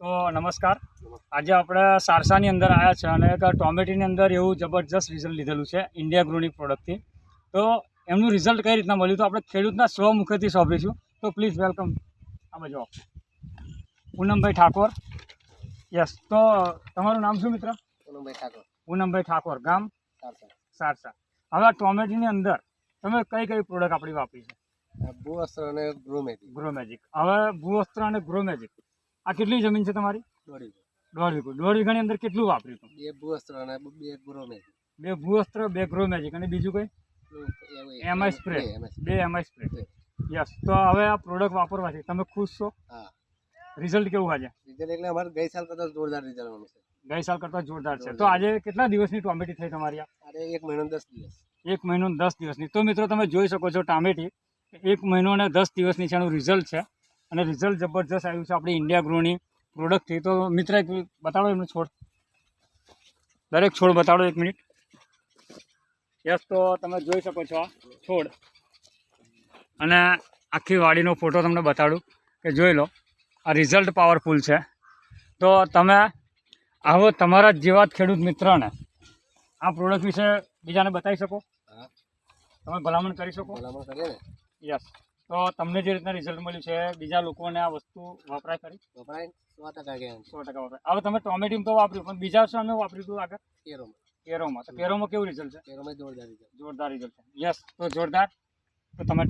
તો નમસ્કાર. આજે આપણે સારસાની અંદર આવ્યા છે અને એક ટોમેટીની અંદર એવું જબરજસ્ત રિઝલ્ટ લીધેલું છે ઇન્ડિયા ગ્રુની પ્રોડક્ટથી તો એમનું રિઝલ્ટ કઈ રીતના મળ્યું? તો આપણે ખેડૂતના સ્વમુખેથી સોંપીશું તો પ્લીઝ વેલકમ આ બાજુ. પૂનમભાઈ ઠાકોર. યસ તો તમારું નામ શું મિત્ર? પૂનમભાઈ ઠાકોર. પૂનમભાઈ ઠાકોર ગામ? સારસા. સારસા. હવે આ ટોમેટીની અંદર તમે કઈ કઈ પ્રોડક્ટ આપણી વાપરી છે? ભૂ અસ્ત્ર અને ગ્રો મેજિક હવે ભૂવસ્ત્ર અને ગ્રો મેજિક આ કેટલી જમીન છે તમારી? દોડી દોઢ વીઘો દોઢ વીઘાની અંદર કેટલું વાપર્યું હતું? બે ભૂ અસ્ત્ર અને બે ગ્રો મેજિક બે ભૂઅસ્ત્ર બે ગ્રો મેજિક અને બીજું કઈ? MI spray. બે એમઆઈ સ્પ્રે. યસ. તો હવે આ પ્રોડક્ટ વાપરવાથી તમે ખુશ છો? હા. રિઝલ્ટ કેવું આજે? રિઝલ્ટ એટલે અમારે ગઈ સાલ કરતા જોરદાર રિઝલ્ટ આવ્યું છે. ગઈ સાલ કરતાં જોરદાર છે. તો આજે કેટલા દિવસની ટોમેટી થઈ તમારી આ? અરે એક મહિનો દસ દિવસ. એક મહિનો દસ દિવસની. તો મિત્રો તમે જોઈ શકો છો ટામેટી. એક મહિનો અને દસ દિવસની છે એનું રિઝલ્ટ છે. અને રિઝલ્ટ જબરજસ્ત આવ્યું છે આપણી ઇન્ડિયા ગ્રોની પ્રોડક્ટથી તો મિત્ર એક બતાડો એમનો છોડ. દરેક છોડ બતાડો એક મિનિટ. યસ તો તમે જોઈ શકો છો આ છોડ. અને આખી વાડીનો ફોટો તમને બતાડું કે જોઈ લો આ રિઝલ્ટ પાવરફુલ છે. તો તમે આવો તમારા જેવા જ ખેડૂત મિત્રને આ પ્રોડક્ટ વિશે બીજાને બતાવી શકો? તમે ભલામણ કરી શકો? ભલામણ કરીએ ને? યસ. તો તમને જે રીતના રિઝલ્ટ મળ્યું છે બીજા લોકોને આ વસ્તુ વપરાય કરી વપરાય. સો ટકા કે સો ટકા વપરાય. હવે તમે ટોમેટીમ તો વાપર્યું પણ બીજા અમે વાપર્યું હતું આગળ? કેરોમાં. કેરોમાં. તો કેરોમાં કેવું રિઝલ્ટ છે? કેરોમાં જોરદાર રિઝલ્ટ જોરદાર રિઝલ્ટ છે. યસ તો જોરદાર. તો તમે